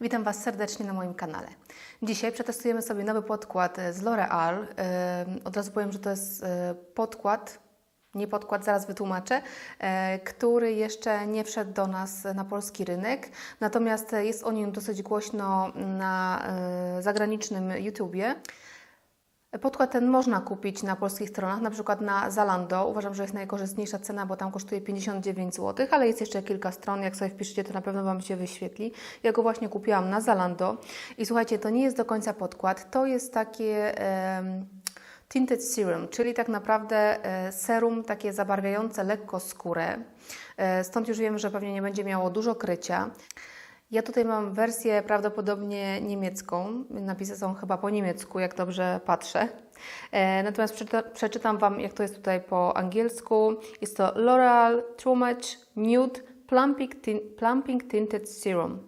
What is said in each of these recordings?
Witam Was serdecznie na moim kanale. Dzisiaj przetestujemy sobie nowy podkład z L'Oreal. Ym, Od razu powiem, że to jest y, podkład, nie podkład, zaraz wytłumaczę, e, który jeszcze nie wszedł do nas na polski rynek. Natomiast jest o nim dosyć głośno na zagranicznym YouTubie. Podkład ten można kupić na polskich stronach, na przykład na Zalando. Uważam, że jest najkorzystniejsza cena, bo tam kosztuje 59 zł, ale jest jeszcze kilka stron. Jak sobie wpiszecie, to na pewno Wam się wyświetli. Ja go właśnie kupiłam na Zalando. I słuchajcie, to nie jest do końca podkład, to jest takie tinted serum, czyli tak naprawdę e, serum takie zabarwiające lekko skórę. E, stąd już wiemy, że pewnie nie będzie miało dużo krycia. Ja tutaj mam wersję prawdopodobnie niemiecką. Napisy są chyba po niemiecku, jak dobrze patrzę. E, natomiast przeczyta, przeczytam Wam, jak to jest tutaj po angielsku. Jest to L'Oreal Much Nude Plumping, Plumping Tinted Serum.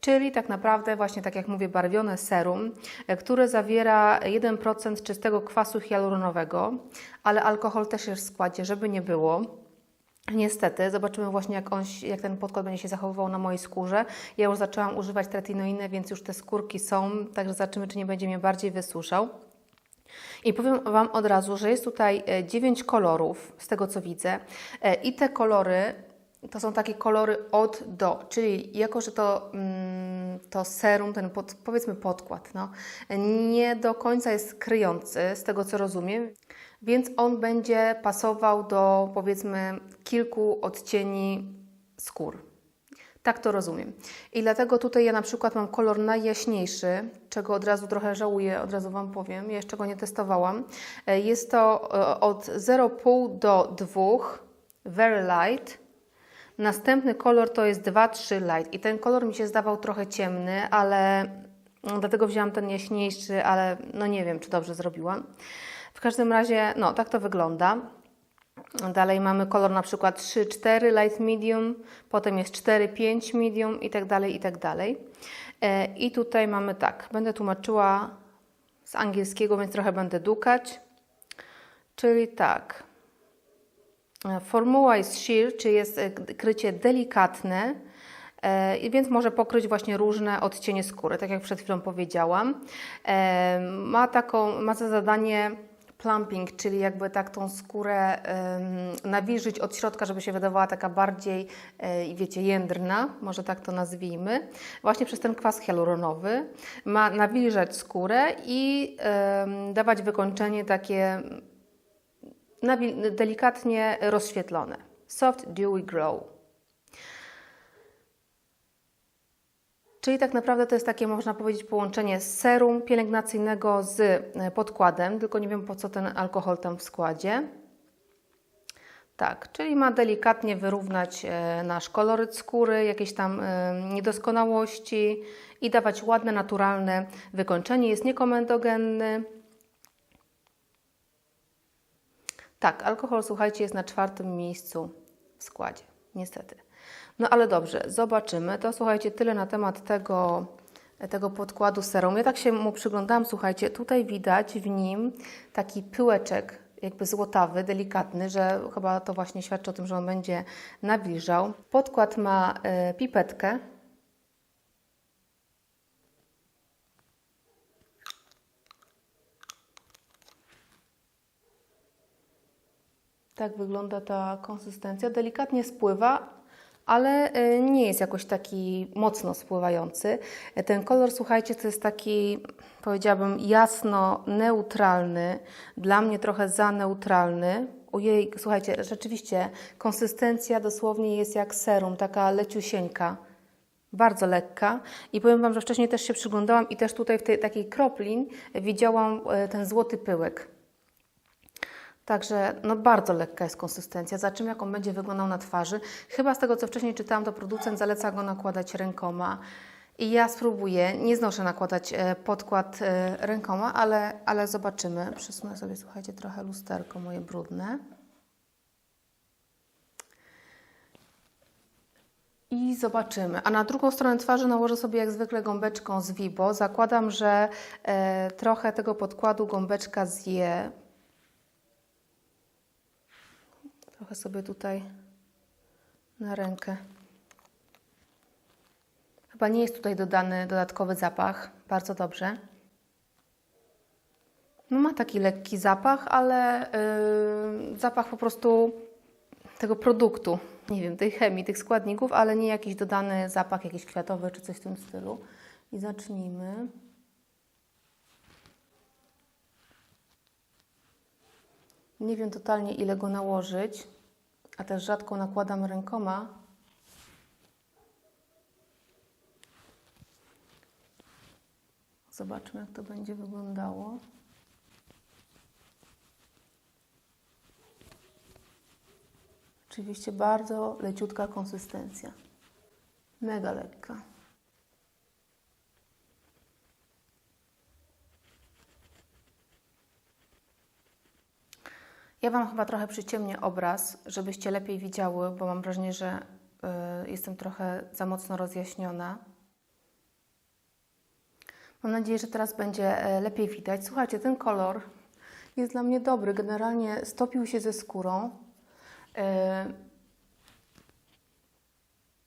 Czyli tak naprawdę właśnie tak jak mówię, barwione serum, e, które zawiera 1% czystego kwasu hialuronowego, ale alkohol też jest w składzie, żeby nie było. Niestety, zobaczymy właśnie jak, on, jak ten podkład będzie się zachowywał na mojej skórze. Ja już zaczęłam używać tretinoinę, więc już te skórki są, także zobaczymy, czy nie będzie mnie bardziej wysuszał. I powiem Wam od razu, że jest tutaj 9 kolorów, z tego co widzę. E, I te kolory to są takie kolory od do, czyli jako, że to, mm, to serum, ten pod, powiedzmy podkład, no, nie do końca jest kryjący, z tego co rozumiem, więc on będzie pasował do powiedzmy kilku odcieni skór. Tak to rozumiem. I dlatego tutaj ja na przykład mam kolor najjaśniejszy, czego od razu trochę żałuję, od razu Wam powiem, ja jeszcze go nie testowałam. E, Jest to e, od 0,5 do 2, very light. Następny kolor to jest 2-3 light i ten kolor mi się zdawał trochę ciemny, ale mm, dlatego wzięłam ten jaśniejszy, ale no nie wiem, czy dobrze zrobiłam. W każdym razie, no tak to wygląda. Dalej mamy kolor na przykład 3-4 light medium, potem jest 4-5 medium i tak dalej, i tak dalej. E, I tutaj mamy tak, będę tłumaczyła z angielskiego, więc trochę będę dukać. Czyli tak, E, Formuła jest sheer, czyli jest e, krycie delikatne, więc może pokryć właśnie różne odcienie skóry, tak jak przed chwilą powiedziałam. Ma taką, ma za zadanie plumping, czyli jakby tak tą skórę em, nawilżyć od środka, żeby się wydawała taka bardziej, e, wiecie, jędrna, może tak to nazwijmy, właśnie przez ten kwas hialuronowy. Ma nawilżać skórę i em, dawać wykończenie takie delikatnie rozświetlone. Soft Dewy Glow. Czyli tak naprawdę to jest takie, można powiedzieć, połączenie serum pielęgnacyjnego z e, podkładem, tylko nie wiem po co ten alkohol tam w składzie. Tak, czyli ma delikatnie wyrównać e, nasz koloryt skóry, jakieś tam e, niedoskonałości i dawać ładne, naturalne wykończenie. Jest niekomendogenny. Tak, alkohol, słuchajcie, jest na czwartym miejscu w składzie, niestety. No ale dobrze, zobaczymy. To słuchajcie, tyle na temat tego, tego podkładu serum. Ja tak się mu przyglądałam, słuchajcie, tutaj widać w nim taki pyłeczek, jakby złotawy, delikatny, że chyba to właśnie świadczy o tym, że on będzie nawilżał. Podkład ma e, pipetkę. Tak wygląda ta konsystencja. Delikatnie spływa, ale e, nie jest jakoś taki mocno spływający. E, Ten kolor, słuchajcie, to jest taki, powiedziałabym, jasno neutralny. Dla mnie trochę za neutralny. Ojej, słuchajcie, rzeczywiście konsystencja dosłownie jest jak serum, taka leciusieńka. Bardzo lekka i powiem Wam, że wcześniej też się przyglądałam i też tutaj w tej takiej kroplin widziałam e, ten złoty pyłek. Także no bardzo lekka jest konsystencja. Zobaczymy, jak on będzie wyglądał na twarzy. Chyba z tego, co wcześniej czytałam, to producent zaleca go nakładać rękoma. I ja spróbuję. Nie znoszę nakładać e, podkład e, rękoma, ale, ale zobaczymy. Przesunę sobie, słuchajcie, trochę lusterko moje brudne. I zobaczymy. A na drugą stronę twarzy nałożę sobie jak zwykle gąbeczką z Vibo. Zakładam, że e, trochę tego podkładu gąbeczka zje. Trochę sobie tutaj na rękę. Chyba nie jest tutaj dodany dodatkowy zapach. Bardzo dobrze. No ma taki lekki zapach, ale yy, zapach po prostu tego produktu. Nie wiem, tej chemii, tych składników, ale nie jakiś dodany zapach, jakiś kwiatowy czy coś w tym stylu. I zacznijmy. Nie wiem totalnie ile go nałożyć, a też rzadko nakładam rękoma. Zobaczmy, jak to będzie wyglądało. Oczywiście bardzo leciutka konsystencja. Mega lekka. Ja Wam chyba trochę przyciemnię obraz, żebyście lepiej widziały, bo mam wrażenie, że y, jestem trochę za mocno rozjaśniona. Mam nadzieję, że teraz będzie e, lepiej widać. Słuchajcie, ten kolor jest dla mnie dobry. Generalnie stopił się ze skórą. E,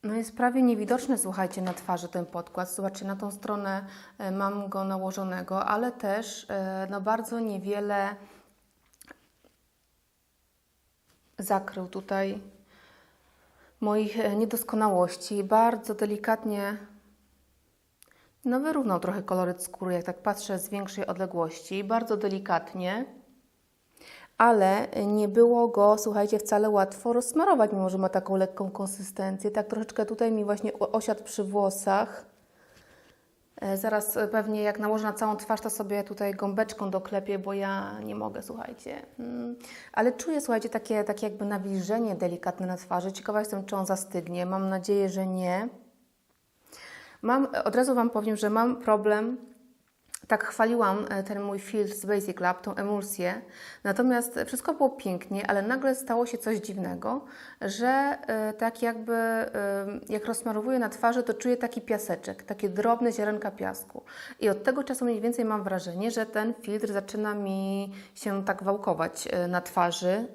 No jest prawie niewidoczny, słuchajcie, na twarzy ten podkład. Zobaczcie, na tą stronę e, mam go nałożonego, ale też no bardzo niewiele zakrył tutaj moich e, niedoskonałości. Bardzo delikatnie no wyrównał trochę koloryt skóry, jak tak patrzę z większej odległości. Bardzo delikatnie, ale nie było go, słuchajcie, wcale łatwo rozsmarować, mimo że ma taką lekką konsystencję. Tak troszeczkę tutaj mi właśnie osiadł przy włosach. E, Zaraz e, pewnie jak nałożę na całą twarz, to sobie tutaj gąbeczką doklepię, bo ja nie mogę, słuchajcie. Mm, Ale czuję, słuchajcie, takie, takie jakby nawilżenie delikatne na twarzy. Ciekawa jestem, czy on zastygnie. Mam nadzieję, że nie. Mam, od razu Wam powiem, że mam problem. Tak chwaliłam e, ten mój filtr z Basic Lab, tą emulsję. Natomiast wszystko było pięknie, ale nagle stało się coś dziwnego, że e, tak jakby e, jak rozmarowuję na twarzy, to czuję taki piaseczek, takie drobne ziarenka piasku. I od tego czasu mniej więcej mam wrażenie, że ten filtr zaczyna mi się tak wałkować na twarzy.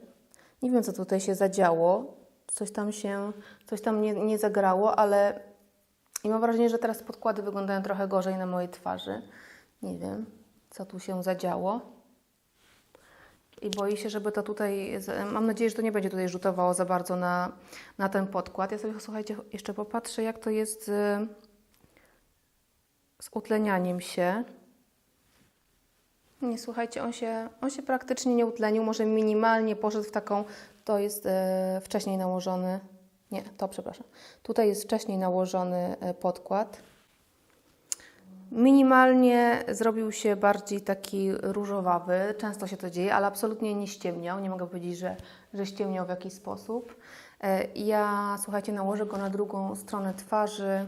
Nie wiem, co tutaj się zadziało. Coś tam się, coś tam nie, nie zagrało, ale i mam wrażenie, że teraz podkłady wyglądają trochę gorzej na mojej twarzy. Nie wiem, co tu się zadziało. I boję się, żeby to tutaj. Mam nadzieję, że to nie będzie tutaj rzutowało za bardzo na, na ten podkład. Ja sobie, słuchajcie, jeszcze popatrzę, jak to jest z, z utlenianiem się. Nie, słuchajcie, on się, on się praktycznie nie utlenił, może minimalnie poszedł w taką, to jest e, wcześniej nałożony, nie, to przepraszam, tutaj jest wcześniej nałożony e, podkład. Minimalnie zrobił się bardziej taki różowawy, często się to dzieje, ale absolutnie nie ściemniał, nie mogę powiedzieć, że, że ściemniał w jakiś sposób. E, Ja, słuchajcie, nałożę go na drugą stronę twarzy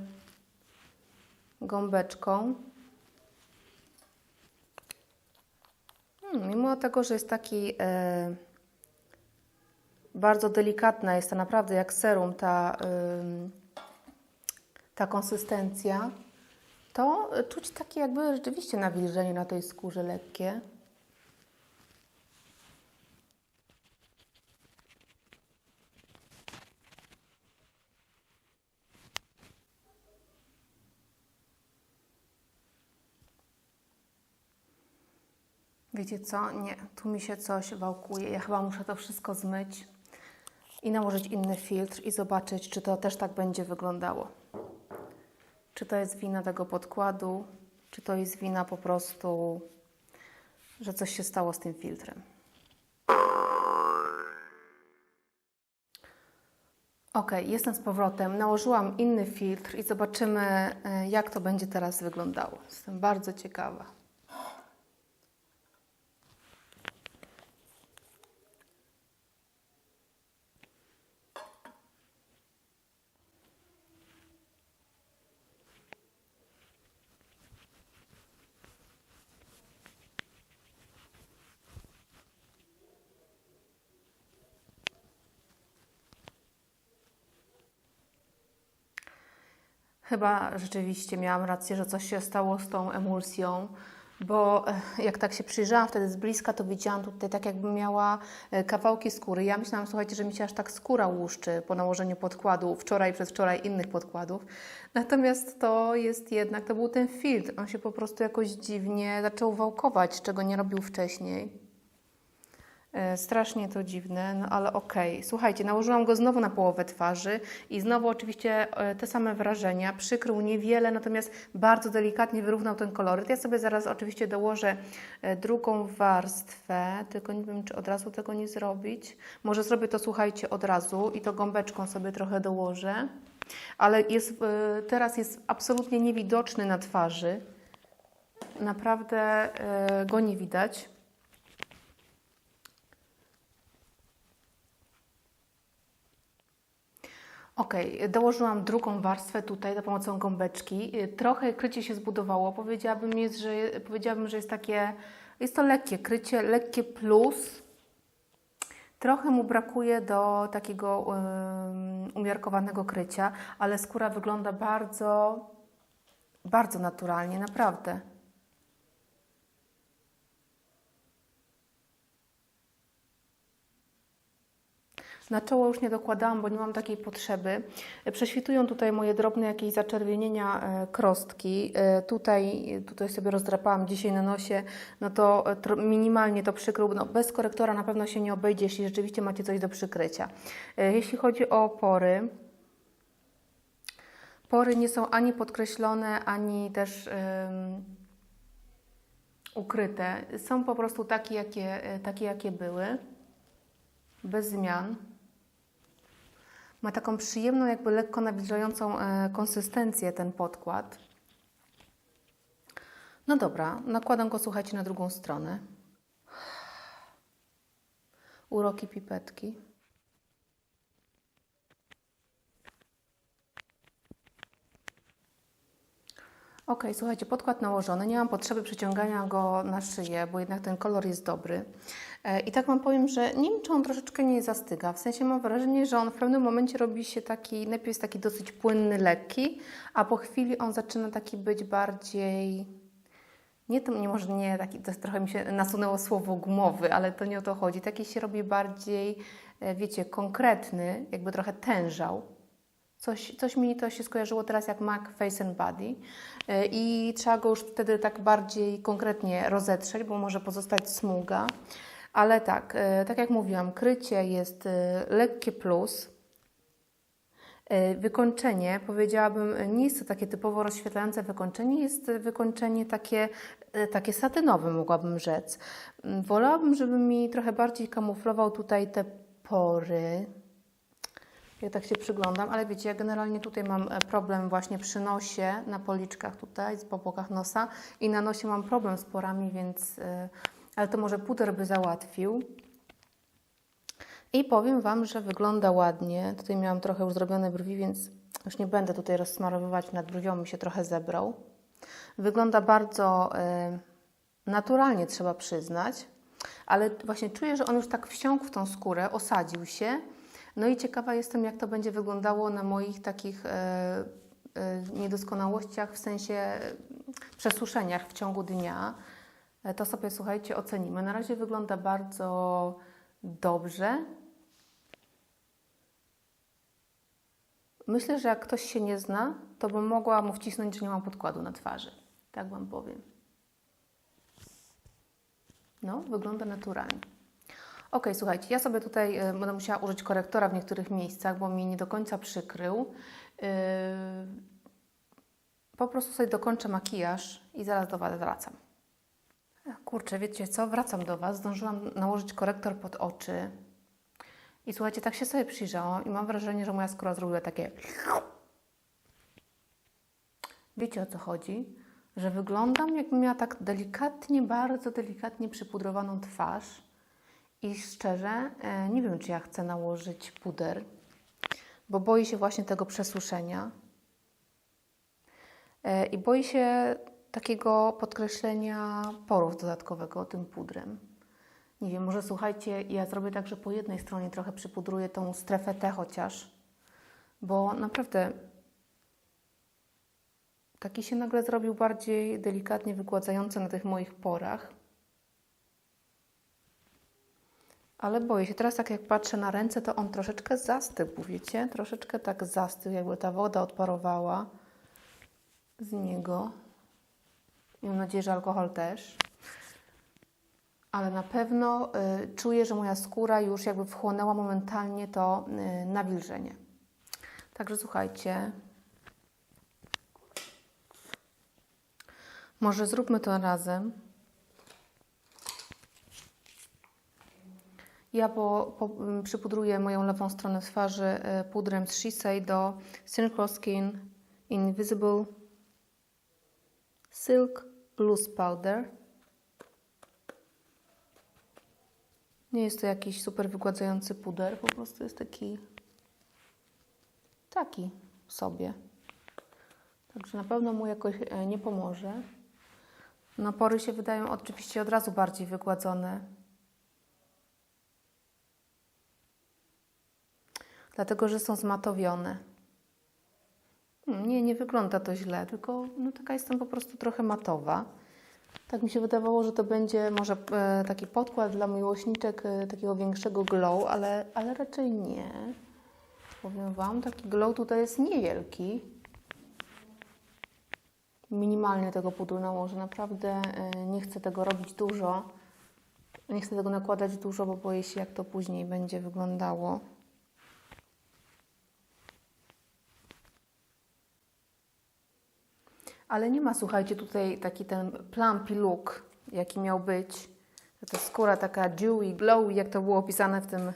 gąbeczką. Hmm, mimo tego, że jest taki e, bardzo delikatna, jest to naprawdę jak serum ta, ym, ta konsystencja, to czuć takie jakby rzeczywiście nawilżenie na tej skórze lekkie. Wiecie co? Nie, tu mi się coś wałkuje. Ja chyba muszę to wszystko zmyć i nałożyć inny filtr i zobaczyć, czy to też tak będzie wyglądało. Czy to jest wina tego podkładu, czy to jest wina po prostu, że coś się stało z tym filtrem. Ok, jestem z powrotem. Nałożyłam inny filtr i zobaczymy, e, jak to będzie teraz wyglądało. Jestem bardzo ciekawa. Chyba rzeczywiście miałam rację, że coś się stało z tą emulsją. bo e, jak tak się przyjrzałam wtedy z bliska, to widziałam tutaj tak jakby miała e, kawałki skóry. Ja myślałam, słuchajcie, że mi się aż tak skóra łuszczy po nałożeniu podkładu wczoraj, przedwczoraj innych podkładów. Natomiast to jest jednak, to był ten filtr. On się po prostu jakoś dziwnie zaczął wałkować, czego nie robił wcześniej. E, Strasznie to dziwne, no ale okej. Słuchajcie, nałożyłam go znowu na połowę twarzy i znowu oczywiście e, te same wrażenia. Przykrył niewiele, natomiast bardzo delikatnie wyrównał ten koloryt. Ja sobie zaraz oczywiście dołożę e, drugą warstwę, tylko nie wiem, czy od razu tego nie zrobić. Może zrobię to, słuchajcie, od razu i to gąbeczką sobie trochę dołożę. Ale jest, teraz jest absolutnie niewidoczny na twarzy. Naprawdę go nie widać. Ok, dołożyłam drugą warstwę tutaj za pomocą gąbeczki. Y, Trochę krycie się zbudowało. Powiedziałabym, jest, że, powiedziałabym, że jest takie, jest to lekkie krycie, lekkie plus. Trochę mu brakuje do takiego um, umiarkowanego krycia, ale skóra wygląda bardzo, bardzo naturalnie, naprawdę. Na czoło już nie dokładałam, bo nie mam takiej potrzeby. Prześwitują tutaj moje drobne jakieś zaczerwienienia e, krostki. E, Tutaj, tutaj sobie rozdrapałam dzisiaj na nosie, no to e, minimalnie to przykrył. No, bez korektora na pewno się nie obejdzie, jeśli rzeczywiście macie coś do przykrycia. Jeśli chodzi o pory, pory nie są ani podkreślone, ani też em, ukryte. Są po prostu takie, jakie, takie, jakie były bez zmian. Ma taką przyjemną, jakby lekko nawilżającą e, konsystencję ten podkład. No dobra, nakładam go, słuchajcie, na drugą stronę. Uroki pipetki. Ok, słuchajcie, podkład nałożony. Nie mam potrzeby przeciągania go na szyję, bo jednak ten kolor jest dobry. E, I tak Wam powiem, że nie wiem, czy on troszeczkę nie zastyga. W sensie mam wrażenie, że on w pewnym momencie robi się taki, najpierw jest taki dosyć płynny, lekki, a po chwili on zaczyna taki być bardziej. Nie, to nie może nie, taki, to trochę mi się nasunęło słowo gumowy, ale to nie o to chodzi. Taki się robi bardziej, e, wiecie, konkretny, jakby trochę tężał. Coś, coś mi to się skojarzyło teraz jak MAC Face and Body Yy, i trzeba go już wtedy tak bardziej konkretnie rozetrzeć, bo może pozostać smuga. Ale tak, yy, tak jak mówiłam, krycie jest yy, lekkie plus. Yy, Wykończenie, powiedziałabym, nie jest to takie typowo rozświetlające wykończenie, jest wykończenie takie, takie satynowe, mogłabym rzec. Yy, Wolałabym, żeby mi trochę bardziej kamuflował tutaj te pory, jak tak się przyglądam, ale wiecie, ja generalnie tutaj mam e, problem właśnie przy nosie, na policzkach tutaj, po bokach nosa i na nosie mam problem z porami, więc, e, ale to może puder by załatwił. I powiem Wam, że wygląda ładnie. Tutaj miałam trochę już zrobione brwi, więc już nie będę tutaj rozsmarowywać nad brwią, mi się trochę zebrał. Wygląda bardzo e, naturalnie, trzeba przyznać, ale właśnie czuję, że on już tak wsiąkł w tą skórę, osadził się. No i ciekawa jestem, jak to będzie wyglądało na moich takich e, e, niedoskonałościach, w sensie e, przesuszeniach w ciągu dnia. E, To sobie, słuchajcie, ocenimy. Na razie wygląda bardzo dobrze. Myślę, że jak ktoś się nie zna, to bym mogła mu wcisnąć, że nie mam podkładu na twarzy. Tak Wam powiem. No, wygląda naturalnie. Ok, słuchajcie, ja sobie tutaj y, będę musiała użyć korektora w niektórych miejscach, bo mi nie do końca przykrył. Yy, po prostu sobie dokończę makijaż i zaraz do Was wracam. Kurczę, wiecie co? Wracam do Was. Zdążyłam nałożyć korektor pod oczy. I słuchajcie, tak się sobie przyjrzałam i mam wrażenie, że moja skóra zrobiła takie... Wiecie o co chodzi? Że wyglądam jakbym miała tak delikatnie, bardzo delikatnie przypudrowaną twarz. I szczerze, e, nie wiem, czy ja chcę nałożyć puder, bo boję się właśnie tego przesuszenia. E, I boję się takiego podkreślenia porów dodatkowego tym pudrem. Nie wiem, może słuchajcie, ja zrobię tak, że po jednej stronie trochę przypudruję tą strefę T chociaż, bo naprawdę taki się nagle zrobił bardziej delikatnie wygładzający na tych moich porach. Ale boję się, teraz tak jak patrzę na ręce, to on troszeczkę zastygł, wiecie? Troszeczkę tak zastygł, jakby ta woda odparowała z niego. Mam nadzieję, że alkohol też. Ale na pewno y, czuję, że moja skóra już jakby wchłonęła momentalnie to y, nawilżenie. Także słuchajcie. Może zróbmy to razem. Ja po, po, mm, przypudruję moją lewą stronę twarzy y, pudrem z Shisei do Synchro Skin Invisible Silk Loose Powder. Nie jest to jakiś super wygładzający puder, po prostu jest taki taki sobie. Także na pewno mu jakoś e, nie pomoże. Napory się wydają oczywiście od razu bardziej wygładzone. Dlatego, że są zmatowione. Wygląda to źle, tylko no, taka jestem po prostu trochę matowa. Tak mi się wydawało, że to będzie może e, taki podkład dla miłośniczek e, takiego większego glow, ale, ale raczej nie. Powiem Wam, taki glow tutaj jest niewielki. Minimalnie tego pudru nałożę. Naprawdę e, nie chcę tego robić dużo. Nie chcę tego nakładać dużo, bo boję się, jak to później będzie wyglądało. Ale nie ma, słuchajcie, tutaj taki ten plumpy look, jaki miał być. Ta skóra taka dewy, glowy, jak to było opisane w tym,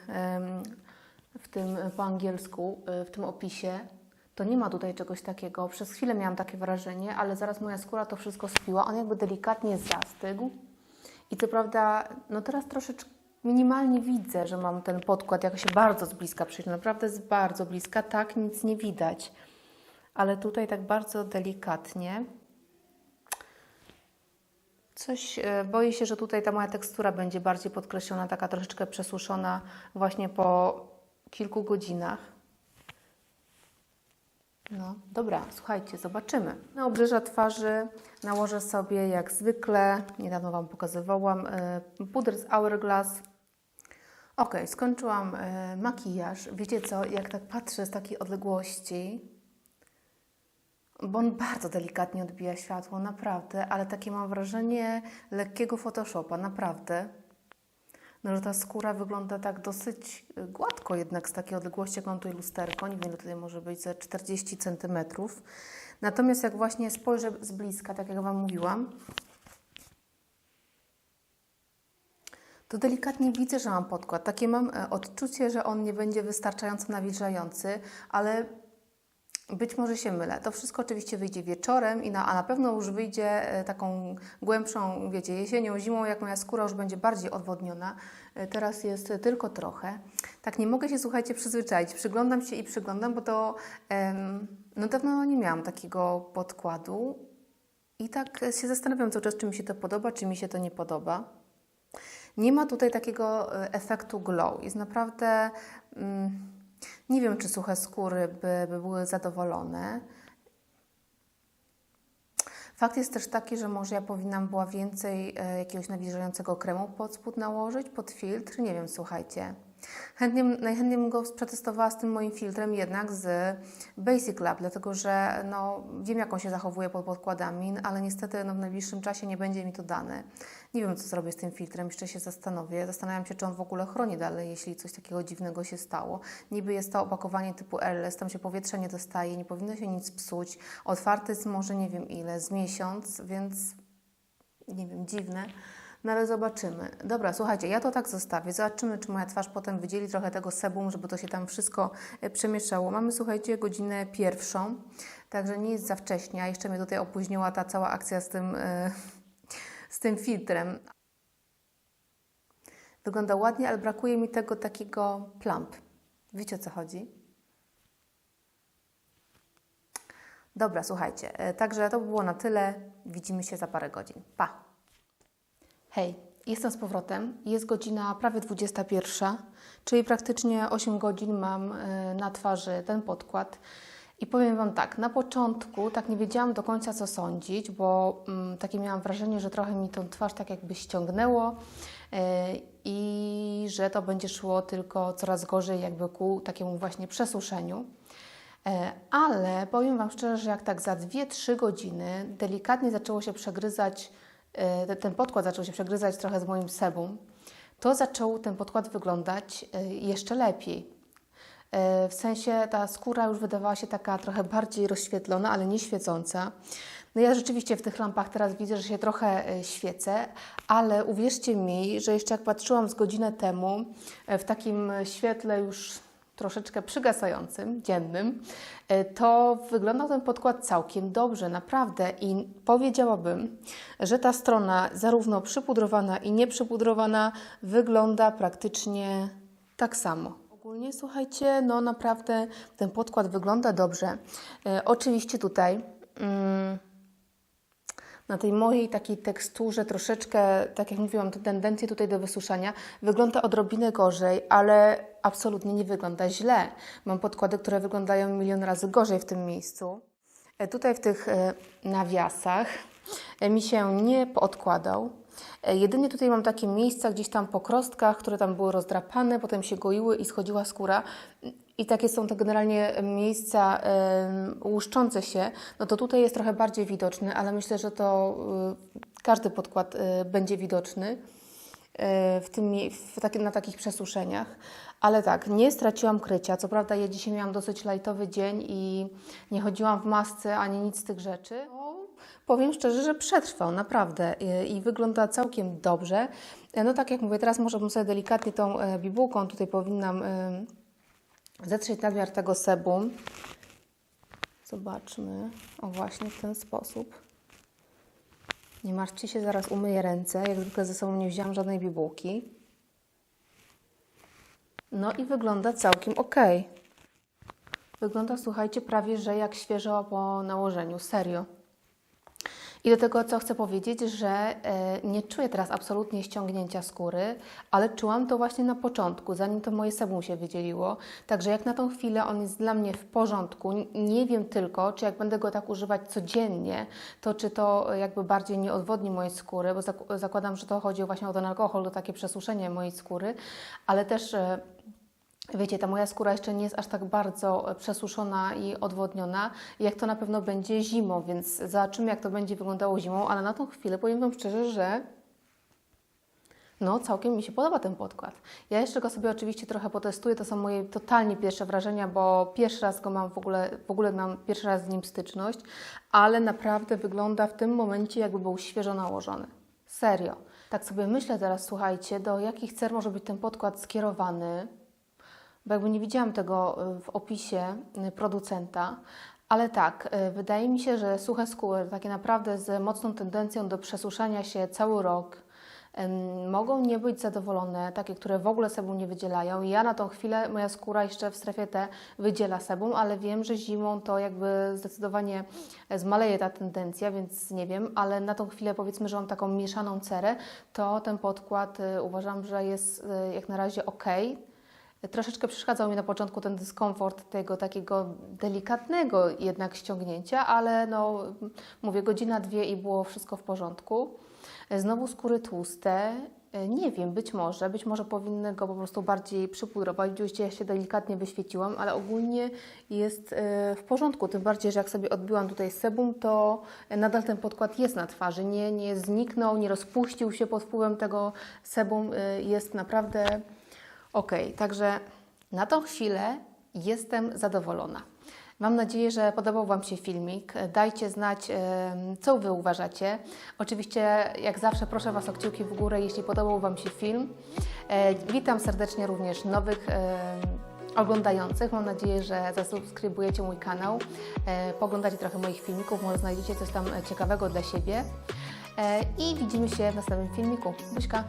w tym po angielsku, y, w tym opisie. To nie ma tutaj czegoś takiego. Przez chwilę miałam takie wrażenie, ale zaraz moja skóra to wszystko spiła. On jakby delikatnie zastygł. I co prawda, no teraz troszeczkę minimalnie widzę, że mam ten podkład, jak się bardzo z bliska przyjrzę. Naprawdę z bardzo bliska, tak nic nie widać ale tutaj tak bardzo delikatnie. Coś, e, boję się, że tutaj ta moja tekstura będzie bardziej podkreślona, taka troszeczkę przesuszona właśnie po kilku godzinach. No, dobra, słuchajcie, zobaczymy. Na obrzeża twarzy nałożę sobie jak zwykle, niedawno Wam pokazywałam, e, puder z Hourglass. Ok, skończyłam e, makijaż. Wiecie co, jak tak patrzę z takiej odległości, bo on bardzo delikatnie odbija światło, naprawdę, ale takie mam wrażenie lekkiego Photoshopa, naprawdę. No, że ta skóra wygląda tak dosyć y, gładko jednak z takiej odległości, jak mam tutaj lusterko, nie wiem tutaj może być, ze 40 cm. Natomiast jak właśnie spojrzę z bliska, tak jak Wam mówiłam, to delikatnie widzę, że mam podkład. Takie mam e, odczucie, że on nie będzie wystarczająco nawilżający, ale być może się mylę. To wszystko oczywiście wyjdzie wieczorem, i na, a na pewno już wyjdzie e, taką głębszą, wiecie, jesienią, zimą, jak moja skóra już będzie bardziej odwodniona. E, teraz jest tylko trochę. Tak nie mogę się, słuchajcie, przyzwyczaić. Przyglądam się i przyglądam, bo to em, no dawno nie miałam takiego podkładu. I tak się zastanawiam cały czas, czy mi się to podoba, czy mi się to nie podoba. Nie ma tutaj takiego e, efektu glow. Jest naprawdę... Mm, nie wiem, czy suche skóry by, by były zadowolone. Fakt jest też taki, że może ja powinnam była więcej e, jakiegoś nawilżającego kremu pod spód nałożyć, pod filtr. Nie wiem, słuchajcie. Chętnie, najchętniej bym go przetestowała z tym moim filtrem jednak z Basic Lab, dlatego że no, wiem, jak on się zachowuje pod podkładami, ale niestety no, w najbliższym czasie nie będzie mi to dane. Nie wiem, co zrobię z tym filtrem, jeszcze się zastanowię. Zastanawiam się, czy on w ogóle chroni dalej, jeśli coś takiego dziwnego się stało. Niby jest to opakowanie typu LS, tam się powietrze nie dostaje, nie powinno się nic psuć. Otwarty jest może nie wiem ile, z miesiąc, więc nie wiem, dziwne. No ale zobaczymy. Dobra, słuchajcie, ja to tak zostawię. Zobaczymy, czy moja twarz potem wydzieli trochę tego sebum, żeby to się tam wszystko e, przemieszało. Mamy, słuchajcie, godzinę pierwszą, także nie jest za wcześnie, a jeszcze mnie tutaj opóźniła ta cała akcja z tym, e, z tym filtrem. Wygląda ładnie, ale brakuje mi tego takiego plump. Wiecie o co chodzi? Dobra, słuchajcie, e, także to by było na tyle. Widzimy się za parę godzin. Pa! Hej, jestem z powrotem. Jest godzina prawie 21, czyli praktycznie 8 godzin mam e, na twarzy ten podkład. I powiem Wam tak, na początku tak nie wiedziałam do końca co sądzić, bo mm, takie miałam wrażenie, że trochę mi tą twarz tak jakby ściągnęło e, i że to będzie szło tylko coraz gorzej jakby ku takiemu właśnie przesuszeniu. E, Ale powiem Wam szczerze, że jak tak za 2-3 godziny delikatnie zaczęło się przegryzać, e, te- ten podkład zaczął się przegryzać trochę z moim sebum, to zaczął ten podkład wyglądać e, jeszcze lepiej. E, W sensie ta skóra już wydawała się taka trochę bardziej rozświetlona, ale nie świecąca. No ja rzeczywiście w tych lampach teraz widzę, że się trochę e, świecę, ale uwierzcie mi, że jeszcze jak patrzyłam z godzinę temu e, w takim świetle już troszeczkę przygasającym, dziennym, to wyglądał ten podkład całkiem dobrze, naprawdę. I powiedziałabym, że ta strona, zarówno przypudrowana i nieprzypudrowana, wygląda praktycznie tak samo. Ogólnie słuchajcie, no naprawdę ten podkład wygląda dobrze. E, oczywiście tutaj. Mm, na tej mojej takiej teksturze troszeczkę, tak jak mówiłam, te tendencje tutaj do wysuszania wygląda odrobinę gorzej, ale absolutnie nie wygląda źle. Mam podkłady, które wyglądają milion razy gorzej w tym miejscu. E, Tutaj w tych e, nawiasach e, mi się nie podkładał. E, Jedynie tutaj mam takie miejsca gdzieś tam po krostkach, które tam były rozdrapane, potem się goiły i schodziła skóra. I takie są to generalnie miejsca łuszczące się. No to tutaj jest trochę bardziej widoczny, ale myślę, że to y, każdy podkład y, będzie widoczny y, w tym, w taki, na takich przesuszeniach. Ale tak, nie straciłam krycia. Co prawda ja dzisiaj miałam dosyć lajtowy dzień i nie chodziłam w masce ani nic z tych rzeczy. Powiem szczerze, że przetrwał naprawdę i, wygląda całkiem dobrze. E, No tak jak mówię, teraz może bym sobie delikatnie tą e, bibułką tutaj powinnam e, zetrzeć nadmiar tego sebum. Zobaczmy. O właśnie w ten sposób. Nie martwcie się, zaraz umyję ręce. Jak zwykle ze sobą nie wzięłam żadnej bibułki. No i wygląda całkiem ok. Wygląda, słuchajcie, prawie że jak świeżo po nałożeniu. Serio. I do tego, co chcę powiedzieć, że e, nie czuję teraz absolutnie ściągnięcia skóry, ale czułam to właśnie na początku, zanim to moje sebum się wydzieliło. Także jak na tą chwilę on jest dla mnie w porządku. Nie wiem tylko, czy jak będę go tak używać codziennie, to czy to e, jakby bardziej nie odwodni mojej skóry, bo zak- zakładam, że to chodzi właśnie o ten alkohol, o takie przesuszenie mojej skóry, ale też. Wiecie, ta moja skóra jeszcze nie jest aż tak bardzo e, przesuszona i odwodniona, jak to na pewno będzie zimą, więc zobaczymy, jak to będzie wyglądało zimą, ale na tą chwilę powiem Wam szczerze, że no, całkiem mi się podoba ten podkład. Ja jeszcze go sobie oczywiście trochę potestuję, to są moje totalnie pierwsze wrażenia, bo pierwszy raz go mam w ogóle, w ogóle mam pierwszy raz z nim styczność, ale naprawdę wygląda w tym momencie, jakby był świeżo nałożony. Serio. Tak sobie myślę teraz, słuchajcie, do jakich cer może być ten podkład skierowany bo jakby nie widziałam tego y, w opisie y, producenta, ale tak, y, wydaje mi się, że suche skóry, takie naprawdę z mocną tendencją do przesuszania się cały rok, mogą nie być zadowolone, takie, które w ogóle sebum nie wydzielają. Ja na tą chwilę, moja skóra jeszcze w strefie T wydziela sebum, ale wiem, że zimą to jakby zdecydowanie zmaleje ta tendencja, więc nie wiem, ale na tą chwilę powiedzmy, że mam taką mieszaną cerę, to ten podkład uważam, że jest jak na razie ok. Troszeczkę przeszkadzał mi na początku ten dyskomfort tego takiego delikatnego jednak ściągnięcia, ale no, mówię, godzina, dwie i było wszystko w porządku. Znowu skóry tłuste. Nie wiem, być może, być może powinny go po prostu bardziej przypudrować. Widzieliście, ja się delikatnie wyświeciłam, ale ogólnie jest e, w porządku. Tym bardziej, że jak sobie odbiłam tutaj sebum, to nadal ten podkład jest na twarzy. Nie, nie zniknął, nie rozpuścił się pod wpływem tego sebum. E, Jest naprawdę Ok, także na tą chwilę jestem zadowolona. Mam nadzieję, że podobał Wam się filmik. Dajcie znać, co Wy uważacie. Oczywiście, jak zawsze, proszę Was o kciuki w górę, jeśli podobał Wam się film. E, Witam serdecznie również nowych oglądających. Mam nadzieję, że zasubskrybujecie mój kanał, e, poglądacie trochę moich filmików, może znajdziecie coś tam ciekawego dla siebie. E, I widzimy się w następnym filmiku. Buźka!